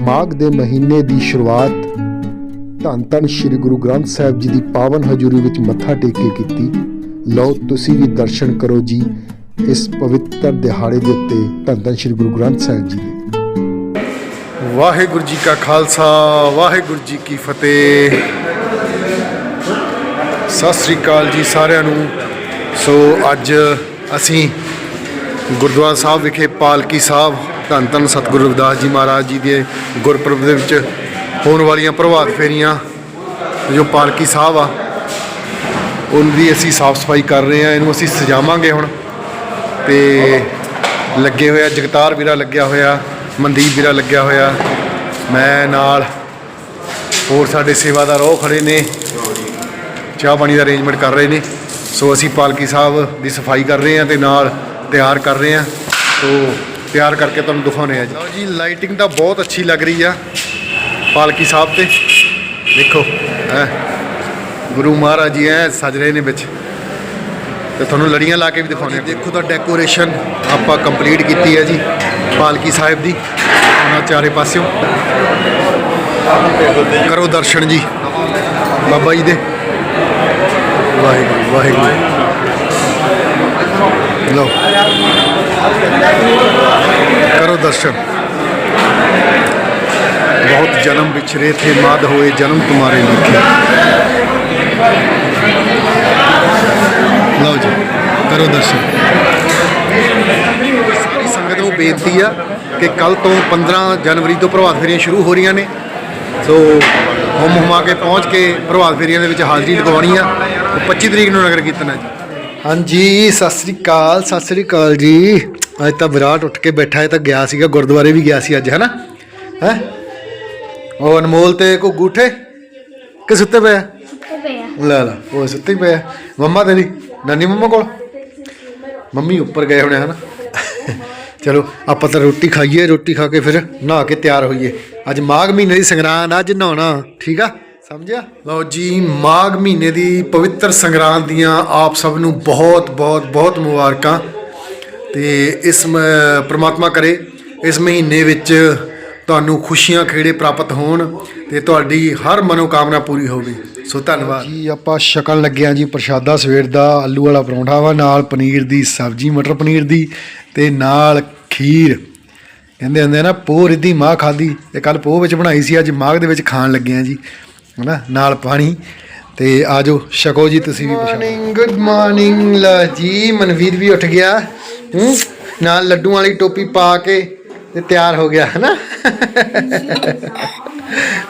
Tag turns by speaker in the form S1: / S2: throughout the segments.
S1: ਮਾਘ ਦੇ ਮਹੀਨੇ ਦੀ ਸ਼ੁਰੂਆਤ ਧੰਨ ਧੰਨ ਸ੍ਰੀ ਗੁਰੂ ਗ੍ਰੰਥ ਸਾਹਿਬ ਜੀ ਦੀ ਪਾਵਨ ਹਜ਼ੂਰੀ ਵਿੱਚ ਮੱਥਾ ਟੇਕ ਕੇ ਕੀਤੀ। ਲਓ, ਤੁਸੀਂ ਵੀ ਦਰਸ਼ਨ ਕਰੋ ਜੀ ਇਸ ਪਵਿੱਤਰ ਦਿਹਾੜੇ ਦੇ ਉੱਤੇ ਧੰਨ ਧੰਨ ਸ੍ਰੀ ਗੁਰੂ ਗ੍ਰੰਥ ਸਾਹਿਬ ਜੀ ਦੇ। ਵਾਹਿਗੁਰੂ ਜੀ ਕਾ ਖਾਲਸਾ, ਵਾਹਿਗੁਰੂ ਜੀ ਕੀ ਫਤਿਹ। ਸਤਿ ਸ੍ਰੀ ਅਕਾਲ ਜੀ ਸਾਰਿਆਂ ਨੂੰ। ਸੋ ਅੱਜ ਅਸੀਂ ਗੁਰਦੁਆਰਾ ਸਾਹਿਬ ਵਿਖੇ ਪਾਲਕੀ ਸਾਹਿਬ ਧੰਨ ਧੰਨ ਸਤਿਗੁਰੂ ਰਵਿਦਾਸ ਜੀ ਮਹਾਰਾਜ ਜੀ ਦੇ ਗੁਰਪੁਰਬ ਦੇ ਵਿੱਚ ਹੋਣ ਵਾਲੀਆਂ ਪ੍ਰਭਾਤ ਫੇਰੀਆਂ, ਜੋ ਪਾਲਕੀ ਸਾਹਿਬ ਆ, ਉਹਨਾਂ ਦੀ ਅਸੀਂ ਸਾਫ਼ ਸਫ਼ਾਈ ਕਰ ਰਹੇ ਆ ਇਹਨੂੰ ਅਸੀਂ ਸਜਾਵਾਂਗੇ ਹੁਣ। ਤੇ ਲੱਗੇ ਹੋਇਆ ਜਗਤਾਰ ਵੀਰਾ ਲੱਗਿਆ ਹੋਇਆ, ਮਨਦੀਪ ਵੀਰਾ ਲੱਗਿਆ ਹੋਇਆ, ਮੈਂ ਨਾਲ ਹੋਰ ਸਾਡੇ ਸੇਵਾਦਾਰ ਉਹ ਖੜੇ ਨੇ, ਚਾਹ ਪਾਣੀ ਦਾ ਅਰੇਂਜਮੈਂਟ ਕਰ ਰਹੇ ਨੇ। ਸੋ ਅਸੀਂ ਪਾਲਕੀ ਸਾਹਿਬ ਦੀ ਸਫ਼ਾਈ ਕਰ ਰਹੇ ਹਾਂ ਤੇ ਨਾਲ ਤਿਆਰ ਕਰ ਰਹੇ ਹਾਂ। ਸੋ ਤਿਆਰ ਕਰਕੇ ਤੁਹਾਨੂੰ ਦਿਖਾਉਣੇ ਆ ਜੀ। ਲਓ ਜੀ ਲਾਈਟਿੰਗ ਤਾਂ ਬਹੁਤ ਅੱਛੀ ਲੱਗ ਰਹੀ ਆ ਪਾਲਕੀ ਸਾਹਿਬ ਤੇ। ਦੇਖੋ, ਹੈ। ਗੁਰੂ ਮਹਾਰਾਜ ਜੀ ਐ ਸਜ ਰਹੇ ਨੇ ਵਿੱਚ। ਤੇ ਤੁਹਾਨੂੰ ਲੜੀਆਂ ਲਾ ਕੇ ਵੀ ਦਿਖਾਉਣੇ ਆ ਦੇਖੋ ਤਾਂ ਡੈਕੋਰੇਸ਼ਨ ਆਪਾਂ ਕੰਪਲੀਟ ਕੀਤੀ ਹੈ ਜੀ, ਪਾਲਕੀ ਸਾਹਿਬ ਦੀ, ਉਹਨਾਂ ਚਾਰੇ ਪਾਸਿਓਂ। ਕਰੋ ਦਰਸ਼ਨ ਜੀ, ਬਾਬਾ ਜੀ ਦੇ। ਵਾਹਿਗੁਰੂ ਵਾਹਿਗੁਰੂ। ਲਓ। ਕਰੋ ਦਰਸ਼ਨ। ਬਹੁਤ ਜਨਮ ਵਿਛਰੇ ਥੇ, ਮਾਦ ਹੋਏ ਜਨਮ ਤੁਮਾਰੇ ਲਿਖੇ। ਲਓ ਜੀ, ਕਰੋ ਦਰਸ਼ਨ। ਸਾਰੀ ਸੰਗਤ ਨੂੰ ਬੇਨਤੀ ਆ ਕਿ ਕੱਲ ਤੋਂ 15 ਜਨਵਰੀ ਤੋਂ ਪ੍ਰਭਾਤ ਫੇਰੀਆਂ ਸ਼ੁਰੂ ਹੋ ਰਹੀਆਂ ਨੇ। ਸੋ ਹੁਮ ਹੁਮਾ ਕੇ ਪਹੁੰਚ ਕੇ ਪ੍ਰਭਾਤ ਫੇਰੀਆਂ ਦੇ ਵਿੱਚ ਹਾਜ਼ਰੀ ਲਗਵਾਉਣੀ ਆ। ਤੇ 25 ਤਰੀਕ ਨੂੰ ਨਗਰ ਕੀਰਤਨ ਹੈ ਜੀ। ਹਾਂਜੀ ਸਤਿ ਸ੍ਰੀ ਅਕਾਲ ਸਤਿ ਸ੍ਰੀ ਅਕਾਲ ਜੀ। ਅੱਜ ਤਾਂ ਵਿਰਾਟ ਉੱਠ ਕੇ ਬੈਠਾ ਹੈ ਤਾਂ ਗਿਆ ਸੀਗਾ ਗੁਰਦੁਆਰੇ ਵੀ ਗਿਆ ਸੀ ਅੱਜ ਹੈਨਾ? ਹੈ? ਉਹ ਅਨਮੋਲ ਤੇ ਕੋ ਗੂਠੇ? ਕਿ ਸੁੱਤੇ ਪਿਆ
S2: ਸੁੱਤੇ
S1: ਲੈ ਲੈ ਉਹ ਸੁੱਤੇ ਪਿਆ ਮੰਮਾ ਤੇਰੀ ਨਾਨੀ ਮੰਮਾ ਕੋਲ? ਮੰਮੀ ਉੱਪਰ ਗਏ ਹੋਣੇ ਹਨ? ਚਲੋ ਆਪਾਂ ਤਾਂ ਰੋਟੀ ਖਾਈਏ ਰੋਟੀ ਖਾ ਕੇ ਫਿਰ ਨਹਾ ਕੇ ਤਿਆਰ ਹੋਈਏ। ਅੱਜ ਮਾਘ ਮਹੀਨੇ ਦੀ ਸੰਗਰਾਂਦ ਅੱਜ ਨਹਾਉਣਾ ਠੀਕ ਆ? ਸਮਝਿਆ? ਲਓ ਜੀ ਮਾਘ ਮਹੀਨੇ ਦੀ ਪਵਿੱਤਰ ਸੰਗਰਾਂਦ ਦੀਆਂ ਆਪ ਸਭ ਨੂੰ ਬਹੁਤ ਬਹੁਤ ਬਹੁਤ ਮੁਬਾਰਕਾਂ। ਤੇ ਇਸ ਪ੍ਰਮਾਤਮਾ ਕਰੇ ਇਸ ਮਹੀਨੇ ਵਿੱਚ ਤੁਹਾਨੂੰ ਖੁਸ਼ੀਆਂ ਖੇੜੇ ਪ੍ਰਾਪਤ ਹੋਣ ਤੇ ਤੁਹਾਡੀ ਹਰ ਮਨੋਕਾਮਨਾ ਪੂਰੀ ਹੋਵੇ। ਸੋ ਧੰਨਵਾਦ। ਜੀ ਆਪਾਂ ਛਕਣ ਲੱਗਿਆ ਜੀ ਪ੍ਰਸ਼ਾਦਾ ਸਵੇਰ ਦਾ ਆਲੂ ਵਾਲਾ ਪਰੌਂਠਾ ਵਾ ਨਾਲ ਪਨੀਰ ਦੀ ਸਬਜ਼ੀ ਮਟਰ ਪਨੀਰ ਦੀ ਤੇ ਨਾਲ ਖੀਰ। ਕਹਿੰਦੇ ਹੁੰਦੇ ਨਾ ਪੋਹ ਰਿੱਧੀ ਮਾਂ ਖਾਦੀ ਤੇ ਕੱਲ ਪੋਹ ਵਿੱਚ ਬਣਾਈ ਸੀ ਅੱਜ ਮਾਘ ਦੇ ਵਿੱਚ ਖਾਣ ਲੱਗੇ ਆ ਜੀ। ਹਨਾ, ਨਾਲ ਪਾਣੀ ਤੇ ਆਜੋ ਛਕੋ ਜੀ, ਤੁਸੀਂ ਵੀ ਮਾਰਨਿੰਗ ਗੁੱਡ ਮਾਰਨਿੰਗ ਲਾ ਜੀ, ਮਨਵੀਰ ਵੀ ਉੱਠ ਗਿਆ। ਹੂੰ, ਨਾਲ ਲੱਡੂ ਵਾਲੀ ਟੋਪੀ ਪਾ ਕੇ ਤੇ ਤਿਆਰ ਹੋ ਗਿਆ, ਹਨਾ।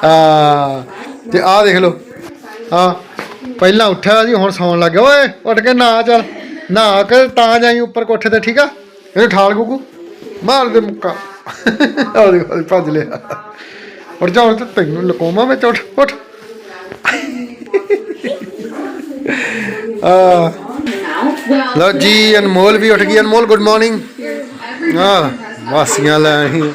S1: ਆ ਤੇ ਆਹ ਦੇਖ ਲਓ ਆ ਪਹਿਲਾਂ ਉੱਠਿਆ ਜੀ ਹੁਣ ਸੌਣ ਲੱਗ ਗਿਆ। ਓਏ, ਉੱਠ ਕੇ ਨਾ ਚੱਲ। ਨਾ ਕੇ ਤਾਂ ਜਾਈ ਉੱਪਰ ਕੋਠੇ ਤੇ, ਠੀਕ ਆ? ਇਹਨੂੰ ਠਾਲ ਗੁੱਗੂ, ਮਾਰ ਦੇ ਮੁੱਕਾ। ਆ ਦੇਖੋ, ਭੱਜ ਲਿਆ। ਉੱਠ ਜਾ ਉੱਠ ਤੈਨੂੰ ਲਕੋਮਾ ਵਿੱਚ ਉੱਠ ਉੱਠ। ਲਓ ਜੀ ਅਨਮੋਲ ਵੀ ਉੱਠ ਗਈ। ਅਨਮੋਲ ਗੁੱਡ ਮਾਰਨਿੰਗ ਆ ਵਾਸੀਆਂ ਲੈ ਆਹੀ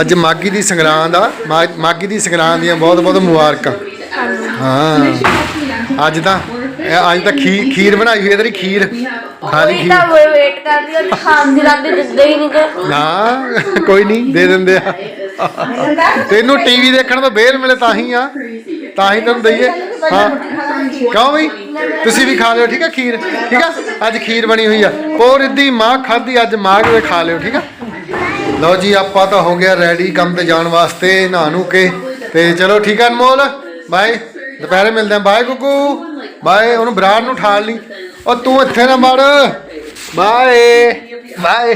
S1: ਅੱਜ ਮਾਗੀ ਦੀ ਸੰਗਰਾਂਦ ਆ। ਮਾ- ਮਾਗੀ ਦੀ ਸੰਗਰਾਂਦ ਦੀਆਂ ਬਹੁਤ ਬਹੁਤ ਮੁਬਾਰਕਾਂ। ਹਾਂ। ਅੱਜ ਤਾਂ ਅੱਜ ਤਾਂ ਖੀਰ ਖੀਰ ਬਣਾਈ ਹੋਈ ਹੈ ਤੇਰੀ ਖੀਰ। ਖਾਲੀ ਖੀਰ।
S2: ਤਾਂ ਵੇਟ ਕਰਦੀ ਆ ਖਾਣ ਦੀ ਲੱਗ ਦਿੰਦੇ ਹੀ ਨਹੀਂ ਕਿ
S1: ਨਾ ਕੋਈ ਨਹੀਂ ਦੇ ਦਿੰਦੇ ਆ। ਤੈਨੂੰ ਟੀਵੀ ਦੇਖਣ ਤੋਂ ਬੇਲ ਮਿਲੇ ਤਾਂ ਹੀ ਆ। ਤਾਂ ਹੀ ਤੈਨੂੰ ਦਈਏ। ਹਾਂ ਕਹੋ ਵੀ ਤੁਸੀਂ ਵੀ ਖਾ ਲਿਓ ਠੀਕ ਆ ਖੀਰ? ਠੀਕ ਆ ਅੱਜ ਖੀਰ ਬਣੀ ਹੋਈ ਆ। ਪੋਰ ਇੱਦੀ ਮਾਂ ਖਾਦੀ ਅੱਜ ਮਾਂ ਕੇ ਖਾ ਲਿਓ ਠੀਕ ਆ ਲਓ ਜੀ ਆਪਾਂ ਤਾਂ ਹੋ ਗਿਆ ਰੈਡੀ ਕੰਮ ਤੇ ਜਾਣ ਵਾਸਤੇ ਨਹਾ ਨੂੰ ਕੇ। ਤੇ ਚਲੋ ਠੀਕ ਆ ਅਨਮੋਲ। ਬਾਏ। ਦੁਪਹਿਰੇ ਮਿਲਦੇ ਆ ਬਾਏ ਗੁੱਗੂ। ਬਾਏ ਉਹਨੂੰ ਬਰਾੜ ਨੂੰ ਠਾਲ ਲਈ। ਉਹ ਤੂੰ ਇੱਥੇ ਨਾ ਮੜ bye. Bye.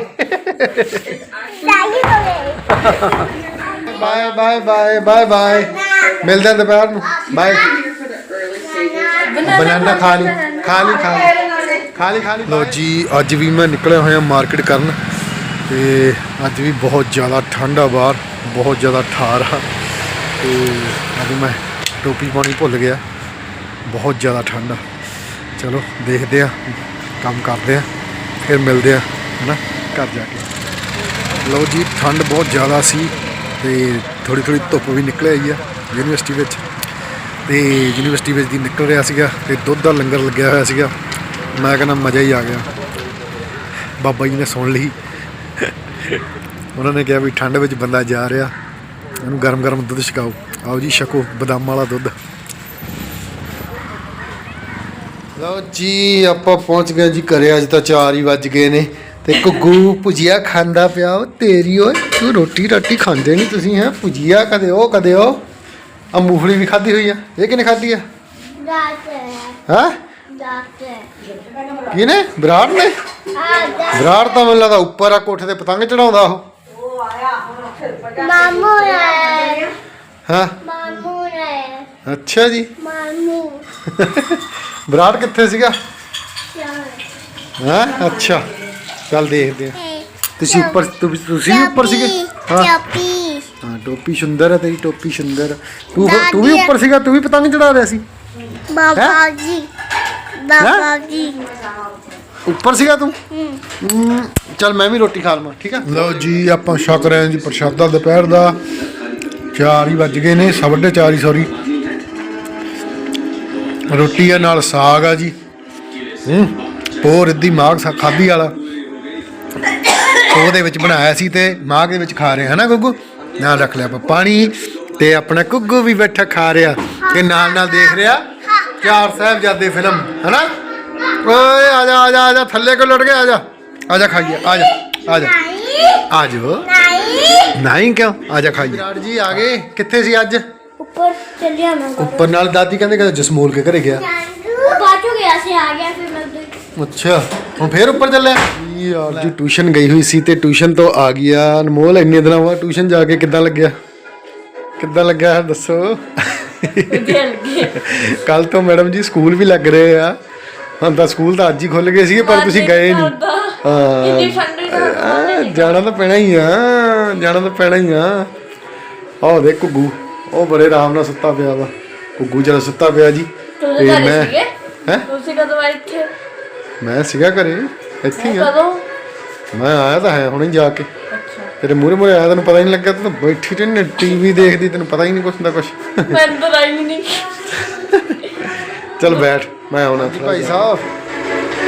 S1: Bye bye bye bye bye. ਮਿਲਦੇ ਆ ਦੁਪਹਿਰ ਨੂੰ। ਬਾਏ ਬਨਾਨਾ ਖਾ ਲਈ ਖਾ ਲਈ ਖਾ ਲਈ ਖਾ ਲਈ ਖਾ ਲਈ ਲੋ ਜੀ ਅੱਜ ਵੀ ਮੈਂ ਨਿਕਲਿਆ ਹੋਇਆ ਮਾਰਕੀਟ ਕਰਨ ਤੇ ਅੱਜ ਵੀ ਬਹੁਤ ਜ਼ਿਆਦਾ ਠੰਡ ਆ ਬਾਹਰ ਬਹੁਤ ਜ਼ਿਆਦਾ ਠਾਰ ਆ। ਤੇ ਅੱਜ ਮੈਂ ਟੋਪੀ ਪਾਉਣੀ ਭੁੱਲ ਗਿਆ। ਬਹੁਤ ਜ਼ਿਆਦਾ ਠੰਡ ਆ। ਚਲੋ ਦੇਖਦੇ ਆ ਕੰਮ ਕਰਦੇ ਆ ਫਿਰ ਮਿਲਦੇ ਆ ਹਨਾ? ਘਰ ਜਾ ਕੇ। ਲਓ ਜੀ ਠੰਡ ਬਹੁਤ ਜ਼ਿਆਦਾ ਸੀ ਤੇ ਥੋੜੀ ਥੋੜੀ ਧੁੱਪ ਵੀ ਨਿਕਲ ਆਈ ਆ। ਯੂਨੀਵਰਸਿਟੀ ਵਿੱਚ। ਤੇ ਯੂਨੀਵਰਸਿਟੀ ਵਿੱਚ ਦੀ ਨਿਕਲ ਰਿਹਾ ਸੀਗਾ ਤੇ ਦੁੱਧ ਦਾ ਲੰਗਰ ਲੱਗਿਆ ਹੋਇਆ ਸੀਗਾ। ਮੈਂ ਕਹਿੰਦਾ ਮਜ਼ਾ ਹੀ ਆ ਗਿਆ। ਬਾਬਾ ਜੀ ਨੇ ਸੁਣ ਲਈ। ਉਹਨਾਂ ਨੇ ਕਿਹਾ ਵੀ ਠੰਡ ਵਿੱਚ ਬੰਦਾ ਜਾ ਰਿਹਾ। ਉਹਨੂੰ ਗਰਮ ਗਰਮ ਦੁੱਧ ਛਕਾਓ। ਆਓ ਜੀ, ਛਕੋ ਬਦਾਮ ਵਾਲਾ ਦੁੱਧ। ਲਓ ਜੀ, ਆਪਾਂ ਪਹੁੰਚ ਗਏ ਜੀ ਘਰੇ। ਅੱਜ ਤਾਂ 4 ਹੀ ਵੱਜ ਗਏ ਨੇ। ਤੇ ਕੁੱਗੂ ਭੁਜੀਆ ਖਾਂਦਾ ਪਿਆ ਉਹ ਤੇਰੀ ਓਏ, ਤੂੰ ਰੋਟੀ ਰਾਟੀ ਖਾਂਦੇ ਨਹੀਂ ਤੁਸੀਂ, ਹੈ? ਭੁਜੀਆ ਕਦੇ ਉਹ ਕਦੇ ਉਹ। ਆ ਮੂੰਗਫਲੀ ਵੀ ਖਾਧੀ ਹੋਈ ਆ। ਇਹ ਕਿਨੇ ਖਾਧੀ ਆ?
S2: ਡਾਕਟਰ
S1: ਹਾਂ?
S2: ਡਾਕਟਰ
S1: ਕਿਨੇ ਵਿਰਾਟ ਨੇ? ਵਿਰਾਟ ਤਾਂ ਮੈਨੂੰ ਲੱਗਦਾ ਉੱਪਰ ਆ, ਕੋਠੇ ਤੇ ਪਤੰਗ ਚੜਾਉਂਦਾ ਉਹ।
S2: ਮਾਮੂ ਹੈ?
S1: ਹਾਂ
S2: ਮਾਮੂ ਹੈ
S1: ਅੱਛਾ ਜੀ।
S2: ਮਾਮੂ
S1: ਵਿਰਾਟ ਕਿੱਥੇ ਸੀਗਾ? ਹਾਂ? ਅੱਛਾ। ਚੱਲ ਦੇਖਦੇ ਆ। ਤੁਸੀਂ ਉੱਪਰ, ਤੁਸੀਂ ਵੀ ਉੱਪਰ ਸੀਗੇ? ਹਾਂ। ਹਾਂ ਟੋਪੀ ਸੁੰਦਰ ਹੈ ਤੇਰੀ ਟੋਪੀ ਸੁੰਦਰ। ਤੂੰ ਤੂੰ ਵੀ ਉੱਪਰ ਸੀਗਾ ਤੂੰ ਵੀ ਪਤੰਗ ਚੜਾ ਰਿਹਾ ਸੀ।
S2: ਬਾਬਾ ਜੀ ਬਾਬਾ ਜੀ।
S1: ਉੱਪਰ ਸੀਗਾ ਤੂੰ? ਹਮ, ਚੱਲ ਮੈਂ ਵੀ ਰੋਟੀ ਖਾ ਲਵਾਂ ਠੀਕ ਆ? ਲਓ ਜੀ ਆਪਾਂ ਛਕ ਰਹੇ ਹਾਂ ਜੀ ਪ੍ਰਸ਼ਾਦਾ ਦੁਪਹਿਰ ਦਾ। 4 ਹੀ ਵੱਜ ਗਏ ਨੇ ਸਾਢੇ ਚਾਰ ਹੀ ਸੌਰੀ ਰੋਟੀ ਆ ਨਾਲ ਸਾਗ ਆ ਜੀ। ਹੂੰ ਪੋਰ ਇੱਦੀ ਮਾਗ ਸਾ ਖਾਦੀ ਵਾਲਾ। ਉਹਦੇ ਵਿੱਚ ਬਣਾਇਆ ਸੀ ਤੇ ਮਾਗ ਦੇ ਵਿੱਚ ਖਾ ਰਹੇ ਹਾਂ ਨਾ ਗੁੱਗੂ? ਨਾਲ ਰੱਖ ਲਿਆ ਆਪਾਂ ਪਾਣੀ ਤੇ ਆਪਣਾ ਗੁੱਗੂ ਵੀ ਬੈਠਾ ਖਾ ਰਿਹਾ ਤੇ ਨਾਲ ਨਾਲ ਦੇਖ ਰਿਹਾ ਚਾਰ ਸਾਹਿਬਜ਼ਾਦੇ ਫਿਲਮ ਹੈਨਾ? ਓਏ ਆ ਜਾ ਆ ਜਾ ਆ ਜਾ ਥੱਲੇ ਕੋ ਲੁੱਟ ਗਿਆ ਆ ਜਾ ਆ ਜਾ ਖਾਈਏ ਆ ਜਾ ਆ ਜਾ। ਆ ਜਾਓ।
S2: ਨਹੀਂ
S1: ਨਹੀਂ ਕਿਉਂ? ਆ ਜਾ ਖਾਈਏ। ਵਿਰਾਟ ਜੀ ਆ ਗਏ। ਕਿੱਥੇ ਸੀ ਅੱਜ?
S2: ਉੱਪਰ ਚੱਲਿਆ ਮੈਂ
S1: ਉੱਪਰ ਨਾਲ ਦਾਦੀ ਕਹਿੰਦੇ ਕਿ ਜਸਮੂਲ ਕੇ ਘਰੇ ਗਿਆ।
S2: ਬਾਚੋ ਗਿਆ ਸੀ ਆ ਗਿਆ ਫਿਰ ਮੈਂ।
S1: ਅੱਛਾ ਹੁਣ ਫੇਰ ਉੱਪਰ ਚੱਲਿਆ? ਯਾਰ ਜੀ ਟਿਊਸ਼ਨ ਗਈ ਹੋਈ ਸੀ ਤੇ ਟਿਊਸ਼ਨ ਤੋਂ ਆ ਗਿਆ ਅਨਮੋਲ ਇੰਨੇ ਦਿਨਾਂ ਬਾਅਦ ਟਿਊਸ਼ਨ ਜਾ ਕੇ ਕਿੱਦਾਂ ਲੱਗਿਆ? ਕਿੱਦਾਂ ਲੱਗਿਆ ਦੱਸੋ? ਕੱਲ ਤੋਂ ਮੈਡਮ ਜੀ ਸਕੂਲ ਵੀ ਲੱਗ ਰਹੇ ਆ। ਹੁਣ ਤਾਂ ਸਕੂਲ ਤਾਂ ਅੱਜ ਹੀ ਖੁੱਲ ਗਏ ਸੀਗੇ ਪਰ ਤੁਸੀਂ ਗਏ ਨਹੀਂ। ਹਾਂ। ਆ, ਜਾਣਾ ਤਾਂ ਪੈਣਾ ਹੀ ਆ ਜਾਣਾ ਤਾਂ ਪੈਣਾ ਹੀ ਆ। ਆਹ ਦੇ ਘੁੱਗੂ ਉਹ ਬੜੇ ਆਰਾਮ ਨਾਲ ਸੁੱਤਾ ਪਿਆ ਵਾ। ਘੁੱਗੂ ਜਰਾ ਸੁੱਤਾ ਪਿਆ ਜੀ। ਤੇ ਮੈਂ? ਹੈ?
S2: ਤੁਸੀਂ ਕਦੋਂ ਆਏ ਇੱਥੇ?
S1: ਮੈਂ ਸੀਗਾ ਘਰੇ। ਇੱਥੇ ਹੀ ਆ।
S2: ਕਦੋਂ?
S1: ਮੈਂ ਆਇਆ ਤਾਂ ਹੈ ਹੁਣੇ ਜਾ ਕੇ।
S2: ਅੱਛਾ।
S1: ਤੇਰੇ ਮੂਹਰੇ ਮੂਹਰੇ ਆਇਆ ਤੈਨੂੰ ਪਤਾ ਹੀ ਨਹੀਂ ਲੱਗਾ ਤੂੰ ਤਾਂ ਬੈਠੀ ਤੇ ਟੀਵੀ ਦੇਖਦੀ ਤੈਨੂੰ ਪਤਾ ਹੀ ਨਹੀਂ ਕੁਛ ਦਾ ਕੁਛ।
S2: ਮੈਂ ਤਾਂ ਆਈ ਨਹੀਂ।
S1: ਚੱਲ ਬੈਠ ਮੈਂ ਆਉਣਾ ਭਾਈ ਸਾਹਿਬ।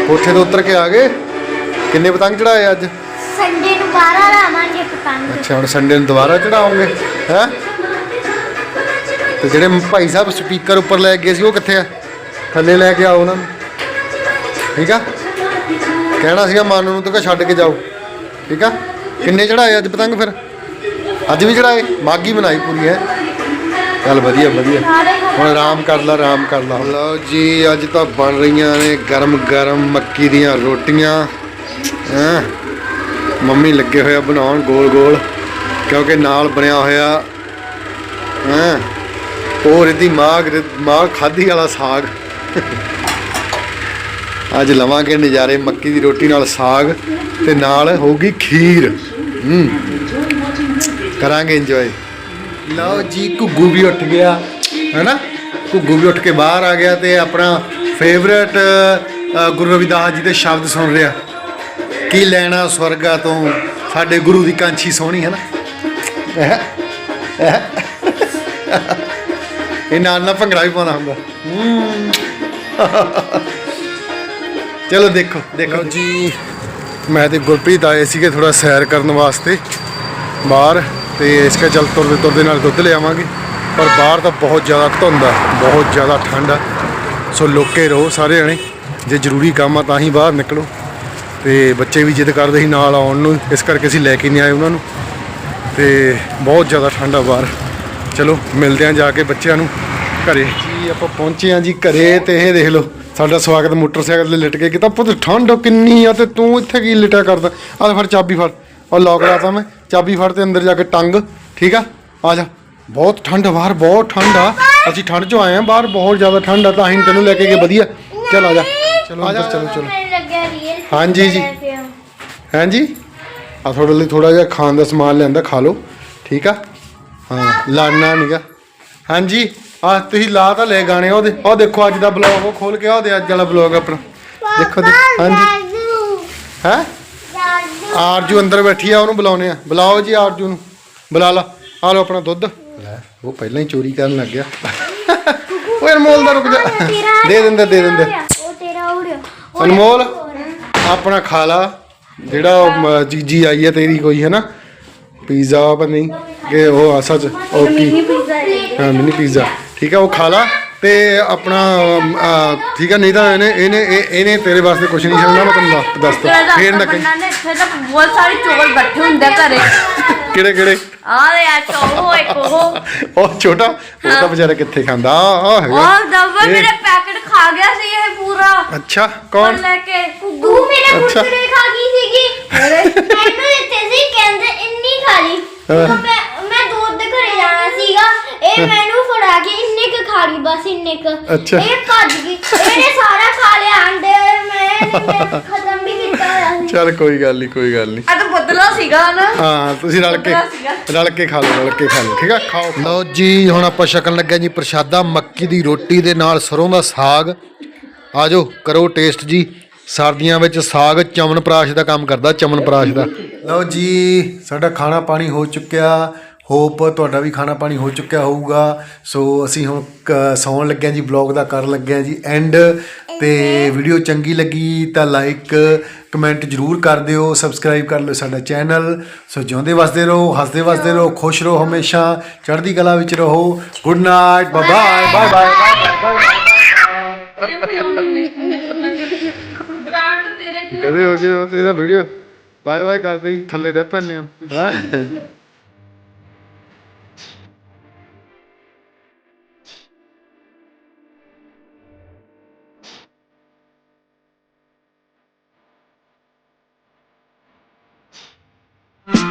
S1: ਕੋਠੇ ਤੋਂ ਉਤਰ ਕੇ ਆ ਗਏ। ਕਿੰਨੇ ਪਤੰਗ ਚੜਾਏ ਅੱਜ?
S2: ਸੰਡੇ ਨੂੰ ਬਾਹਰ ਲਾਵਾਂਗੇ ਪਤੰਗ।
S1: ਅੱਛਾ ਹੁਣ ਸੰਡੇ ਨੂੰ ਦੁਬਾਰਾ ਚੜਾਉਂਗੇ ਹੈ? ਤੇ ਜਿਹੜੇ ਭਾਈ ਸਾਹਿਬ ਸਪੀਕਰ ਉੱਪਰ ਲੈ ਕੇ ਗਏ ਸੀ ਉਹ ਕਿੱਥੇ ਆ? ਥੱਲੇ ਲੈ ਕੇ ਆਓ ਉਹਨਾਂ ਨੂੰ। ਠੀਕ ਆ? ਕਹਿਣਾ ਸੀਗਾ ਮਨ ਨੂੰ, ਤੂੰ ਕਿ ਛੱਡ ਕੇ ਜਾਓ। ਠੀਕ ਆ? ਕਿੰਨੇ ਚੜਾਏ ਅੱਜ ਪਤੰਗ ਫਿਰ? ਅੱਜ ਵੀ ਚੜਾਏ ਮਾਗੀ ਬਣਾਈ ਪੂਰੀ, ਹੈ? ਚੱਲ ਵਧੀਆ ਵਧੀਆ। ਹੁਣ ਆਰਾਮ ਕਰ ਲਾ, ਆਰਾਮ ਕਰ ਲਾ। ਲਓ ਜੀ, ਅੱਜ ਤਾਂ ਬਣ ਰਹੀਆਂ ਨੇ ਗਰਮ ਗਰਮ ਮੱਕੀ ਦੀਆਂ ਰੋਟੀਆਂ। ਹੈਂ? ਮੰਮੀ ਲੱਗੇ ਹੋਇਆ ਬਣਾਉਣ ਗੋਲ ਗੋਲ ਕਿਉਂਕਿ ਨਾਲ ਬਣਿਆ ਹੋਇਆ, ਹਾਂ? ਹੋਰ ਇਹਦੀ ਮਾਗ ਮਾਗ ਖਾਦੀ ਵਾਲਾ ਸਾਗ। ਅੱਜ ਲਵਾਂਗੇ ਨਜ਼ਾਰੇ ਮੱਕੀ ਦੀ ਰੋਟੀ ਨਾਲ ਸਾਗ ਤੇ ਨਾਲ ਹੋਊਗੀ ਖੀਰ। ਹੂੰ। ਕਰਾਂਗੇ ਇੰਜੋਏ ਲਓ ਜੀ, ਘੁੱਗੂ ਵੀ ਉੱਠ ਗਿਆ, ਹੈਨਾ? ਘੁੱਗੂ ਵੀ ਉੱਠ ਕੇ ਬਾਹਰ ਆ ਗਿਆ ਤੇ ਆਪਣਾ ਫੇਵਰੇਟ ਗੁਰੂ ਰਵਿਦਾਸ ਜੀ ਦੇ ਸ਼ਬਦ ਸੁਣ ਰਿਹਾ। ਕੀ ਲੈਣਾ ਸਵਰਗਾ ਤੋਂ? ਸਾਡੇ ਗੁਰੂ ਦੀ ਕਾਂਛੀ ਸੋਹਣੀ ਹੈ? ਨਾ ਇਹ ਨਾਲ ਨਾਲ ਭੰਗੜਾ ਵੀ ਪਾਉਂਦਾ ਹੁੰਦਾ। ਚਲੋ ਦੇਖੋ ਦੇਖੋ। ਜੀ ਮੈਂ ਤੇ ਗੁਰਪ੍ਰੀਤ ਆਏ ਸੀਗੇ ਥੋੜਾ ਸੈਰ ਕਰਨ ਵਾਸਤੇ ਬਾਹਰ ਤੇ ਇਸ ਕੇ ਚਲ ਤੁਰਦੇ ਤੁਰਦੇ ਨਾਲ ਦੁੱਧ ਲਿਆਵਾਂਗੇ ਪਰ ਬਾਹਰ ਤਾਂ ਬਹੁਤ ਜ਼ਿਆਦਾ ਧੁੰਦ ਆ ਬਹੁਤ ਜ਼ਿਆਦਾ ਠੰਡ ਆ। ਸੋ ਲੋਕੇ ਰਹੋ ਸਾਰੇ ਜਣੇ ਜੇ ਜ਼ਰੂਰੀ ਕੰਮ ਆ ਤਾਂ ਹੀ ਬਾਹਰ ਨਿਕਲੋ। ਤੇ ਬੱਚੇ ਵੀ ਜਿੱਦ ਕਰਦੇ ਸੀ ਨਾਲ ਆਉਣ ਨੂੰ ਇਸ ਕਰਕੇ ਅਸੀਂ ਲੈ ਕੇ ਨਹੀਂ ਆਏ ਉਹਨਾਂ ਨੂੰ। ਤੇ ਬਹੁਤ ਜ਼ਿਆਦਾ ਠੰਡ ਆ ਬਾਹਰ। ਚਲੋ ਮਿਲਦੇ ਆਂ ਜਾ ਕੇ ਬੱਚਿਆਂ ਨੂੰ ਘਰੇ। ਜੀ ਆਪਾਂ ਪਹੁੰਚੇ ਆਂ ਜੀ ਘਰੇ ਤੇ ਇਹ ਦੇਖ ਲਓ। ਸਾਡਾ ਸਵਾਗਤ ਮੋਟਰਸਾਈਕਲ ਤੇ ਲਿਟ ਕੇ ਕੀਤਾ। ਪੁੱਤ ਠੰਡ ਕਿੰਨੀ ਆ ਤੇ ਤੂੰ ਇੱਥੇ ਕੀ ਲਿਟਿਆ ਕਰਦਾ? ਆ ਫੜ ਚਾਬੀ ਫੜ। ਉਹ ਲੌਕ ਲਾਤਾ ਮੈਂ। ਚਾਬੀ ਫੜ ਤੇ ਅੰਦਰ ਜਾ ਕੇ ਟੰਗ। ਠੀਕ ਆ? ਆ ਜਾ। ਬਹੁਤ ਠੰਡ ਬਾਹਰ ਬਹੁਤ ਠੰਡ ਆ। ਅਸੀਂ ਠੰਡ ਚੋਂ ਆਏ ਆ ਬਾਹਰ ਬਹੁਤ ਜ਼ਿਆਦਾ ਠੰਡ ਆ ਤਾਂ ਅਸੀਂ ਤੈਨੂੰ ਲੈ ਕੇ ਗਏ। ਵਧੀਆ। ਚੱਲ ਆ ਜਾ। ਚਲੋ ਅੰਦਰ ਚਲੋ ਚਲੋ। ਹਾਂਜੀ ਜੀ। ਹਾਂਜੀ? ਆ ਤੁਹਾਡੇ ਲਈ ਥੋੜਾ ਜਿਹਾ ਖਾਣ ਦਾ ਸਮਾਨ ਲਿਆਂਦਾ ਖਾ ਲਓ। ਠੀਕ ਆ? ਹਾਂ ਲਾਣਾ ਨੀਗਾ। ਹਾਂਜੀ? ਆ ਤੁਸੀਂ ਲਾ ਤਾਂ ਲੈ ਗਾਣੇ ਉਹਦੇ। ਉਹ ਦੇਖੋ ਅੱਜ ਦਾ ਬਲੌਗ ਉਹ ਖੋਲ ਕੇ ਆ ਉਹਦੇ ਅੱਜ ਵਾਲਾ ਬਲੌਗ ਆਪਣਾ। ਦੇਖੋ ਦੇਖੋ ਹਾਂਜੀ। ਹੈ? ਆਰਜੂ ਅੰਦਰ ਬੈਠੀ ਆ ਉਹਨੂੰ ਬੁਲਾਉਨੇ ਆ। ਬੁਲਾਓ ਜੀ ਆਰਜੂ ਨੂੰ। ਬੁਲਾ ਲਾ। ਆ ਲਓ ਆਪਣਾ ਦੁੱਧ। ਲੈ ਉਹ ਪਹਿਲਾਂ ਹੀ ਚੋਰੀ ਕਰਨ ਲੱਗ ਗਿਆ। ਓਏ ਅਨਮੋਲ ਦਾ ਰੁਕ ਜਾ। ਦੇ ਦਿੰਦੇ ਦੇ ਦਿੰਦੇ।
S2: ਉਹ ਤੇਰਾ ਉੜਿਆ।
S1: ਅਨਮੋਲ ਆਪਣਾ ਖਾ ਲਾ। ਜਿਹੜਾ ਜੀਜੀ ਆਈ ਹੈ ਤੇਰੀ ਕੋਈ ਹੈ ਨਾ ਪੀਜ਼ਾ ਪਰ ਨਹੀਂ ਕਿ ਉਹ ਆ ਸੱਚ ਉਹ ਕੀ ਹਾਂ ਮਿਨੀ ਪੀਜ਼ਾ। ਠੀਕ ਹੈ ਉਹ ਖਾ ਲਾ ਤੇ ਆਪਣਾ ਆ, ਠੀਕ ਹੈ ਨਹੀਂ ਤਾਂ ਇਹਨੇ ਇਹਨੇ ਇਹ- ਇਹਨੇ ਤੇਰੇ ਵਾਸਤੇ ਕੁਝ ਨਹੀਂ ਛੱਡਣਾ ਮੈਂ ਤੈਨੂੰ ਦੱਸ ਫੇਰ ਨਾ ਕਹੀਂ
S2: ਨੇ ਇੱਥੇ ਤਾਂ ਬਹੁਤ ਸਾਰੇ ਚੋਲ ਬੈਠੇ ਹੁੰਦੇ ਆ ਘਰੇ।
S1: ਕਿਹੜੇ ਕਿਹੜੇ?
S2: ਦੇ ਆ ਚੋਲ ਇੱਕ ਉਹ।
S1: ਉਹ ਛੋਟਾ? ਉਹ ਤਾਂ ਵਿਚਾਰਾ ਕਿੱਥੇ ਖਾਂਦਾ? ਆ ਹੈਗਾ।
S2: ਉਹ ਦਵਾ
S1: ਇਹ-
S2: ਮੇਰੇ ਪੈਕੇਟ ਖਾ ਗਿਆ ਸੀ ਇਹ ਪੂਰਾ।
S1: ਅੱਛਾ
S2: ਪਰ
S1: ਕੌਣ?
S2: ਲੈ ਕੇ।
S3: ਤੂੰ ਮੇਰੇ
S1: ਅੱਛਾ।
S3: ਕੁਰਕਰੇ ਖਾ ਗਈ ਸੀਗੀ। ਮੈਨੂੰ ਦਿੱਤੇ ਸੀ ਕਹਿੰਦੇ ਇੰਨੀ ਖਾ ਲਈ।
S1: ਹਾਂ।
S3: ਮੈਂ ਮੈਂ ਦੇ ਘਰੇ ਜਾਣਾ ਸੀਗਾ। ਇਹ ਮੈਨੂੰ ਫੜਾ ਕੇ ਇੰਨੇ ਕੁ ਖਾ ਲਈ ਬਸ ਇੰਨੇ ਕੁ।
S1: ਅੱਛਾ।
S3: ਇਹ ਭੱਜ ਗਈ। ਇਹਨੇ ਸਾਰਾ ਖਾ ਲਿਆ ਆਂਡੇ ਮੈਂ ਮੈਂ ਖਤਮ ਵੀ ਕੀਤਾ ਹੋਇਆ ਸੀ।
S1: ਚੱਲ ਕੋਈ ਗੱਲ ਨਹੀਂ ਕੋਈ ਗੱਲ ਨਹੀਂ
S2: ਆ ਤਾਂ ਬਦਲਾ ਸੀਗਾ ਨਾ।
S1: ਹਾਂ ਤੁਸੀਂ ਰਲ ਕੇ। ਰਲ ਕੇ ਖਾ ਲਓ ਰਲ ਕੇ ਖਾ ਲਓ ਠੀਕ ਆ? ਖਾਓ ਲਓ ਜੀ ਹੁਣ ਆਪਾਂ ਛਕਣ ਲੱਗੇ ਜੀ ਪ੍ਰਸ਼ਾਦਾ ਮੱਕੀ ਦੀ ਰੋਟੀ ਦੇ ਨਾਲ ਸਰੋਂ ਦਾ ਸਾਗ। ਆਜੋ ਕਰੋ ਟੇਸਟ ਜੀ। ਸਰਦੀਆਂ ਵਿੱਚ ਸਾਗ ਚਮਨ ਪ੍ਰਾਸ਼ ਦਾ ਕੰਮ ਕਰਦਾ ਚਮਨ ਪ੍ਰਾਸ਼ ਦਾ। ਲਓ ਜੀ ਸਾਡਾ ਖਾਣਾ ਪਾਣੀ ਹੋ ਚੁੱਕਿਆ। ਹੋਪ ਤੁਹਾਡਾ ਵੀ ਖਾਣਾ ਪਾਣੀ ਹੋ ਚੁੱਕਿਆ ਹੋਊਗਾ। ਸੋ ਅਸੀਂ ਹੁਣ ਕ- ਸੌਣ ਲੱਗੇ ਹਾਂ ਜੀ ਬਲੌਗ ਦਾ ਕਰਨ ਲੱਗੇ ਹਾਂ ਜੀ। ਐਂਡ ਤੇ ਵੀਡੀਓ ਚੰਗੀ ਲੱਗੀ ਤਾਂ ਲਾਈਕ ਕਮੈਂਟ ਜਰੂਰ ਕਰ ਦਿਓ ਸਬਸਕ੍ਰਾਈਬ ਕਰ ਲਓ ਸਾਡਾ ਚੈਨਲ ਸੋ ਜਿਉਂਦੇ ਵਸਦੇ ਰਹੋ ਹੱਸਦੇ ਵਸਦੇ ਰਹੋ ਖੁਸ਼ ਰਹੋ ਹਮੇਸ਼ਾ ਚੜ੍ਹਦੀ ਕਲਾ ਵਿੱਚ ਰਹੋ। Good night bye bye bye bye ਕਦੇ ਹੋ ਗਿਆ ਇਹਦਾ ਵੀਡੀਓ ਬਾਏ ਬਾਏ ਕਰਦੇ ਥੱਲੇ ਰਹਿ ਪੈਣੇ ਆ